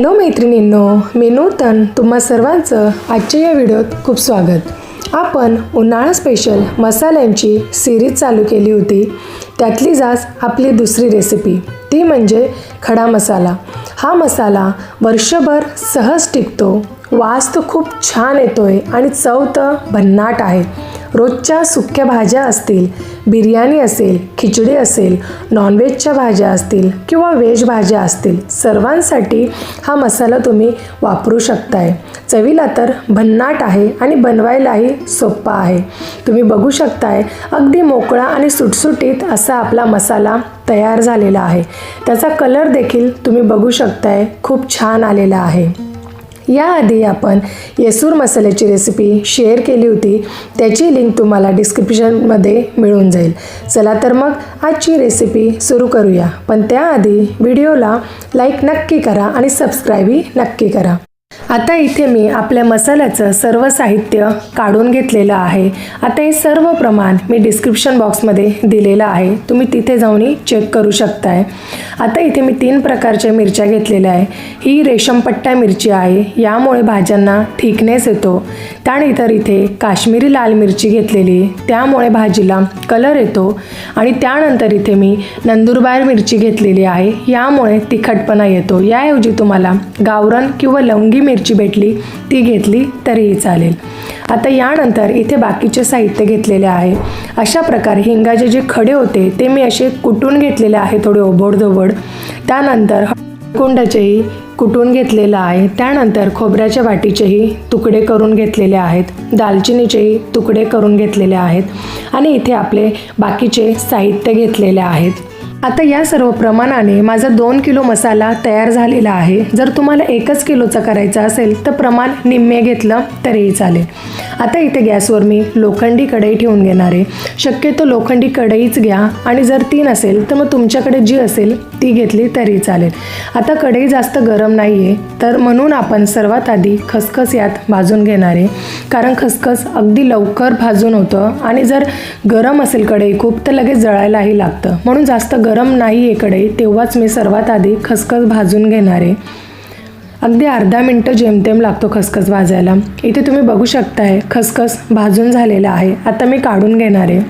Hello मैत्रिणींनो मी नूतन तुम्हा सर्वांचं आजच्या या व्हिडिओत खूप स्वागत. आपण उन्हाळा स्पेशल मसाल्यांची सिरीज चालू केली होती. त्यातली जास आपली दुसरी रेसिपी ती म्हणजे खडा मसाला. हा मसाला वर्षभर सहज टिकतो वास तर खूप छान येतोय आणि चव तर भन्नाट आहे. रोजच्या सुक्या भाज्या असतील बिर्याणी असेल खिचडी असेल नॉनव्हेजच्या भाज्या असतील किंवा व्हेज भाज्या असतील सर्वांसाठी हा मसाला तुम्ही वापरू शकताय. चवीला तर भन्नाट आहे आणि बनवायलाही सोप्पा आहे. तुम्ही बघू शकताय अगदी मोकळा आणि सुटसुटीत असा आपला मसाला तयार झालेला आहे. त्याचा कलर देखील तुम्ही बघू शकताय खूप छान आलेला आहे. याआधी आपण येसूर मसाल्याची रेसिपी शेअर केली होती. त्याची लिंक तुम्हाला डिस्क्रिप्शनमध्ये मिळून जाईल. चला तर मग आजची रेसिपी सुरू करूया. पण त्याआधी व्हिडिओला लाईक नक्की करा आणि सबस्क्राईबही नक्की करा. आता इथे मी आपल्या मसाल्याचं सर्व साहित्य काढून घेतलेलं आहे. आता हे सर्व प्रमाण मी डिस्क्रिप्शन बॉक्समध्ये दिलेलं आहे. तुम्ही तिथे जाऊनही चेक करू शकताय. आता इथे मी तीन प्रकारच्या मिरच्या घेतलेल्या आहे. ही रेशमपट्टा मिरची आहे. यामुळे भाज्यांना थिकनेस येतो. त्यानंतर इथे काश्मीरी लाल मिरची घेतलेली त्यामुळे भाजीला कलर येतो. आणि त्यानंतर इथे मी नंदुरबार मिरची घेतलेली आहे. यामुळे तिखटपणा येतो. याऐवजी तुम्हाला गावरण किंवा लवंगी मिरची भेटली ती घेतली तरीही चालेल. आता यानंतर इथे बाकीचे साहित्य घेतलेले आहे. अशा प्रकारे हिंगाचे जे खडे होते ते मी असे कुटून घेतलेले आहे थोडे ओबडधोबड. त्यानंतर कुंडाचेही कुटून घेतलेलं आहे. त्यानंतर खोबऱ्याच्या वाटीचेही तुकडे करून घेतलेले आहेत. दालचिनीचेही तुकडे करून घेतलेले आहेत. आणि इथे आपले बाकीचे साहित्य घेतलेले आहेत. आता या सर्व प्रमाणाने माझा दोन किलो मसाला तयार झालेला आहे. जर तुम्हाला एकच किलोचा करायचा असेल तर प्रमाण निम्मे घेतलं तरीही चालेल. आता इथे गॅसवर मी लोखंडी कढई ठेवून घेणार आहे. शक्यतो लोखंडी कढईच घ्या आणि जर ती नसेल तर मग तुमच्याकडे जी असेल ती घेतली तरी चालेल. आता कढई जास्त गरम नाही आहे तर म्हणून आपण सर्वात आधी खसखस यात भाजून घेणार आहे. कारण खसखस अगदी लवकर भाजून होतं आणि जर गरम असेल कढई खूप तर लगेच जळायलाही लागतं. म्हणून जास्त गरम नाही आहे कढई तेव्हाच मी सर्वात आधी खसखस भाजून घेणार. आहे अगदी अर्धा मिनटं जेमतेम लागतो खसखस भाजायला. इथे तुम्ही बघू शकताय खसखस भाजून झालेला आहे. आता मी काढून घेणार. आहे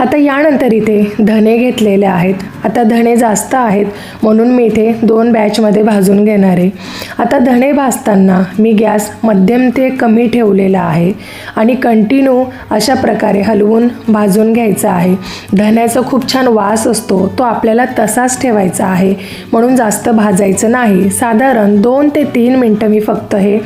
आता यानंतर इथे धने घेतलेले आहेत. आता धणे जास्त आहेत म्हणून मी इथे दोन बॅचमध्ये भाजून घेणार आहे. आता धणे भाजताना मी गॅस मध्यम ते कमी ठेवलेला आहे आणि कंटिन्यू अशा प्रकारे हलवून भाजून घ्यायचा आहे. धण्याचा खूप छान वास असतो तो आपल्याला तसाच ठेवायचा आहे म्हणून जास्त भाजायचं नाही. साधारण दोन ते तीन मिनटं मी फक्त हे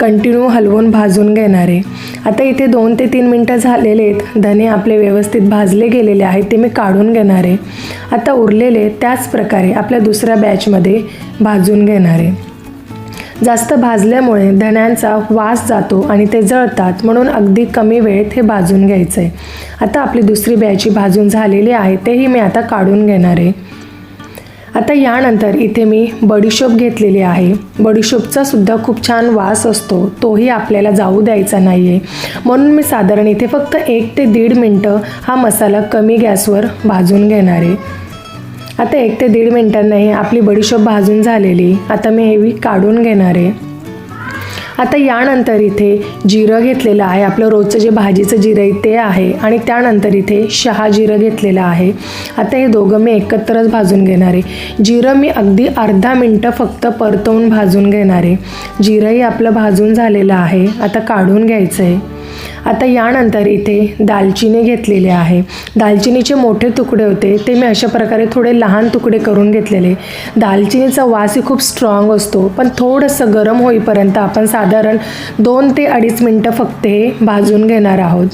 कंटिन्यू हलवून भाजून घेणार आहे. आता इथे दोन ते तीन मिनटं झालेले आहेत धने आपले व्यवस्थित भाजले गेलेले आहेत ते मी काढून घेणार आहे. आता उरलेले त्याच प्रकारे आपल्या दुसऱ्या बॅचमध्ये भाजून घेणार. आहे जास्त भाजल्यामुळे धण्यांचा वास जातो आणि ते जळतात म्हणून अगदी कमी वेळेत हे भाजून घ्यायचं. आहे आता आपली दुसरी बॅची भाजून झालेली आहे तेही मी आता काढून घेणार. आहे आता यानंतर इथे मी बडीशोप घेतलेली आहे. बडीशोपचा सुद्धा खूप छान वास असतो तोही आपल्याला जाऊ द्यायचा नाही आहे म्हणून मी साधारण इथे फक्त एक ते दीड मिनटं हा मसाला कमी गॅसवर भाजून घेणार. आहे आता एक ते दीड मिनटांनाही आपली बडीशोप भाजून झालेली. आता मी हेवी काढून घेणार आहे. आता यानंतर इथे जिरं घेतलेलं आहे. आपलं रोजचं जे भाजीचं जिरं आहे ते आहे. आणि त्यानंतर इथे शहा जिरं घेतलेलं आहे. आता हे दोघं मी एकत्रच भाजून घेणार आहे. जिरं मी अगदी अर्धा मिनटं फक्त परतवून भाजून घेणार आहे. जिरंही आपलं भाजून झालेलं आहे. आता काढून घ्यायचं आहे आता यानंतर इथे दालचिनी घेतलेले आहे. दालचिनीचे मोठे तुकडे होते. ते मी अशा प्रकारे थोडे लहान तुकडे करून घेतलेले. दालचिनीचा वासही खूप स्ट्रॉंग असतो. पण थोडंसं गरम होईपर्यंत आपण साधारण दोन ते अडीच मिनटं फक्त हे भाजून घेणार आहोत.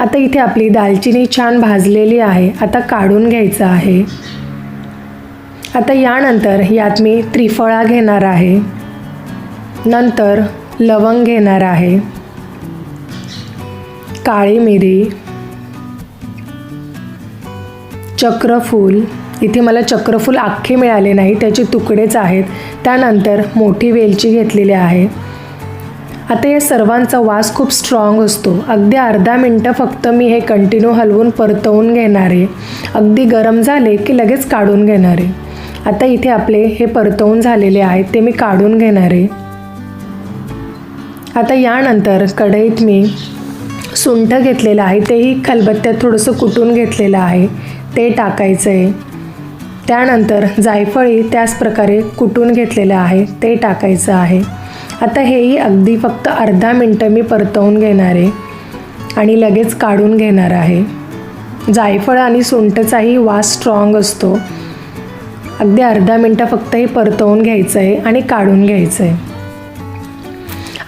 आता इथे आपली दालचिनी छान भाजलेली आहे. आता काढून घ्यायचं आहे. आता यानंतर यात मी त्रिफळा घेणार आहे. नंतर लवंग घेणार आहे. काळी मिरी चक्रफूल. इथे मला चक्रफूल अख्खे मिळाले नाही त्याचे तुकडेच आहेत. त्यानंतर मोठी वेलची घेतलेली आहे. आता या सर्वांचा वास खूप स्ट्रॉंग असतो. अगदी अर्धा मिनटं फक्त मी हे कंटिन्यू हलवून परतवून घेणार. आहे अगदी गरम झाले की लगेच काढून घेणार. आहे आता इथे आपले हे परतवून झालेले आहेत ते मी काढून घेणार. आहे आता यानंतर कढईत मी सुंठ घेतलेलं आहे तेही खलबत्त्यात थोडंसं कुटून घेतलेलं आहे. ते टाकायचं आहे त्यानंतर जायफळी त्याच प्रकारे कुटून घेतलेलं आहे ते टाकायचं आहे. आता हेही अगदी फक्त अर्धा मिनटं मी परतवून घेणार आहे आणि लगेच काढून घेणार आहे. जायफळ आणि सुंठचाही वास स्ट्रॉंग असतो. अगदी अर्धा मिनटं फक्त हे परतवून घ्यायचं आहे आणि काढून घ्यायचं आहे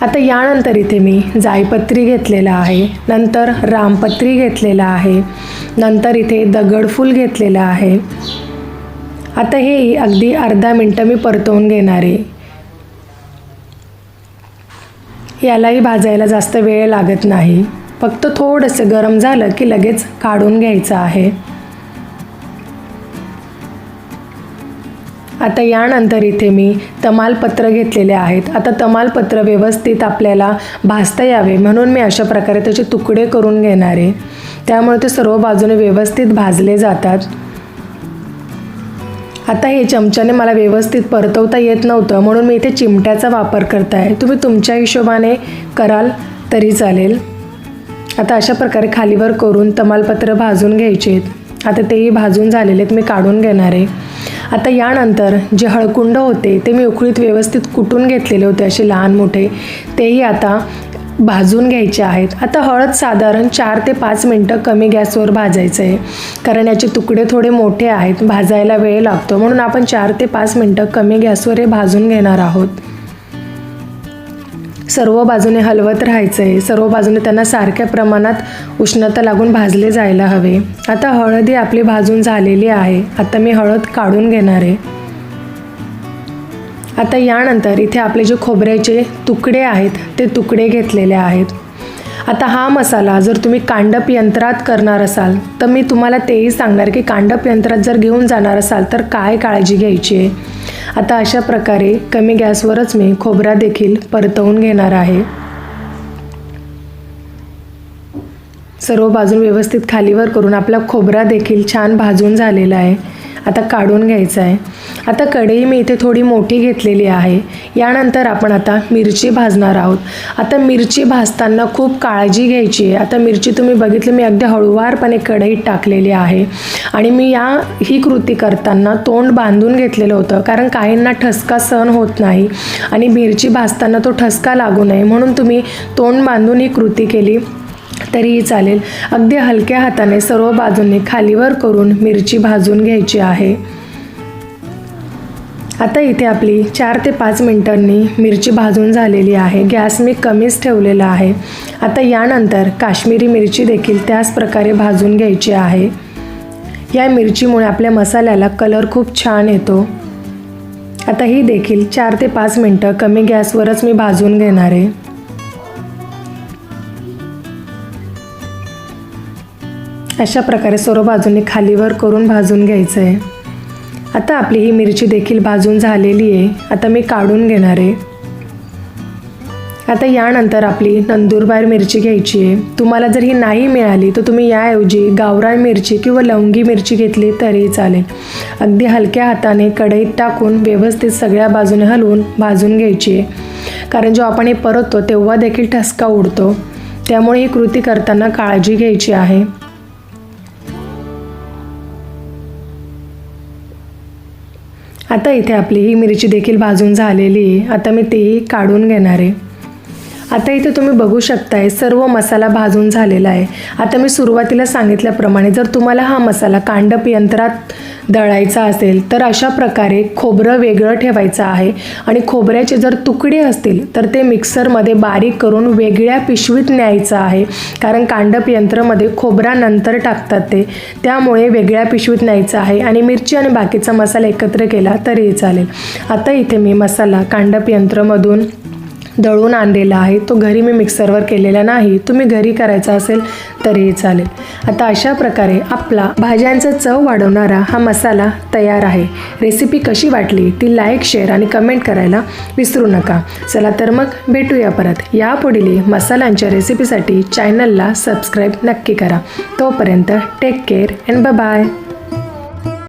आता यानंतर इथे मी जायपत्री घेतलेला आहे नंतर रामपत्री घेतलेला आहे नंतर इथे दगडफूल घेतलेलं आहे. आता हे अगदी अर्धा मिनटं मी परतवून घेणार आहे. यालाही भाजायला जास्त वेळ लागत नाही. फक्त थोडंसं गरम झालं की लगेच काढून घ्यायचं आहे. आता यानंतर इथे मी तमालपत्र घेतलेले आहेत. आता तमालपत्र व्यवस्थित आपल्याला भाजता यावे. म्हणून मी अशा प्रकारे त्याचे तुकडे करून घेणार आहे. त्यामुळे ते सर्व बाजूने व्यवस्थित भाजले जातात. आता हे चमच्याने मला व्यवस्थित परतवता येत नव्हतं. म्हणून मी इथे चिमट्याचा वापर करत आहे तुम्ही तुमच्या हिशोबाने कराल तरी चालेल. आता अशा प्रकारे खालीवर करून तमालपत्र भाजून घ्यायचे आहेत. आता तेही भाजून झालेले आहेत. मी काढून घेणार आहे. आता यानंतर जे हळकुंड होते ते मी उकळीत व्यवस्थित कुटून घेतलेले होते असे लहान मोठे तेही आता भाजून घ्यायचे आहेत. आता हळद साधारण चार ते पाच मिनटं कमी गॅसवर भाजायचं आहे कारण याचे तुकडे थोडे मोठे आहेत भाजायला वेळ लागतो म्हणून आपण चार ते पाच मिनटं कमी गॅसवर हे भाजून घेणार आहोत. सर्व बाजूने हलवत राहायचं आहे सर्व बाजूने त्यांना सारख्या प्रमाणात उष्णता लागून भाजले जायला हवे. आता हळद ही आपली भाजून झालेली आहे. आता मी हळद काढून घेणार आहे. आता यानंतर इथे आपले जे खोबऱ्याचे तुकडे आहेत ते तुकडे घेतलेले आहेत. आता हा मसाला जर तुम्ही कांडप यंत्रात करणार असाल तर मी तुम्हाला तेही सांगणार की कांडप यंत्रात जर घेऊन जाणार असाल तर काय काळजी घ्यायची आहे? आता अशा प्रकारे कमी गॅसवरच मी खोबरा देखील परतवून घेणार आहे. सर्व बाजून व्यवस्थित खालीवर करून आपला खोबरा देखील छान भाजून झालेला आहे. आता काढून घ्यायचं आहे. आता कढई मी इथे थोडी मोठी घेतलेली आहे. यानंतर आपण आता मिरची भाजणार आहोत. आता मिरची भाजताना खूप काळजी घ्यायची आहे. आता मिरची तुम्ही बघितली मी अगदी हळूवारपणे कढईत टाकलेली आहे. आणि मी या ही कृती करताना तोंड बांधून घेतलेलं होतं. कारण काहींना ठसका सहन होत नाही. आणि मिरची भाजताना तो ठसका लागू नये. म्हणून तुम्ही तोंड बांधून ही कृती केली. तरीही चालेल. अगदी हलक्या हाताने सर्व बाजूंनी खालीवर करून मिरची भाजून घ्यायची आहे. आता इथे आपली चार ते पाच मिनिटांनी मिरची भाजून झालेली आहे. गॅस मी कमीच ठेवलेला आहे. आता यानंतर काश्मीरी मिरची देखील त्याच प्रकारे भाजून घ्यायची आहे. या मिरचीमुळे आपल्या मसाल्याला कलर खूप छान येतो. आता ही देखील चार ते पाच मिनटं कमी गॅसवरच मी भाजून घेणार आहे. अशा प्रकारे सर्व बाजूंनी खालीवर करून भाजून घ्यायचं आहे आता आपली ही मिरची देखील भाजून झालेली आहे. आता मी काढून घेणार आहे. आता यानंतर आपली नंदुरबार मिरची घ्यायची आहे. तुम्हाला जर ही नाही मिळाली तर तुम्ही याऐवजी गावरान मिरची किंवा लवंगी मिरची घेतली तरीही चालेल. अगदी हलक्या हाताने कढईत टाकून व्यवस्थित सगळ्या बाजूने हलवून भाजून घ्यायची आहे. कारण जेव्हा आपण हे परततो तेव्हा देखील ठसका उडतो. त्यामुळे ही कृती करताना काळजी घ्यायची आहे. आता इथे आपली ही मिरची देखील भाजून झालेली आहे. आता मी तेही काढून घेणार आहे. आता इथे तुम्ही बघू शकताय सर्व मसाला भाजून झालेला आहे. आता मी सुरुवातीला सांगितल्याप्रमाणे जर तुम्हाला हा मसाला कांडप यंत्रात दळायचा असेल तर अशा प्रकारे खोबरं वेगळं ठेवायचं आहे. आणि खोबऱ्याचे जर तुकडे असतील तर ते मिक्सरमध्ये बारीक करून वेगळ्या पिशवीत न्यायचं आहे. कारण कांडप यंत्रामध्ये खोबरा नंतर टाकतात ते. त्यामुळे वेगळ्या पिशवीत न्यायचं आहे. आणि मिरची आणि बाकीचा मसाला एकत्र केला तरीही चालेल. आता इथे मी मसाला कांडप यंत्रमधून दळून आणलेला आहे. तो घरी मी मिक्सरवर केलेला नाही. तुम्ही घरी करायचा असेल तरीही चालेल. आता अशा प्रकारे आपला भाज्यांचा चव वाढवणारा हा मसाला तयार आहे. रेसिपी कशी वाटली ती लाईक शेअर आणि कमेंट करायला विसरू नका. चला तर मग भेटूया परत. यापुढील मसाल्यांच्या रेसिपीसाठी चॅनलला सबस्क्राईब नक्की करा. तोपर्यंत टेक केअर अँड बाय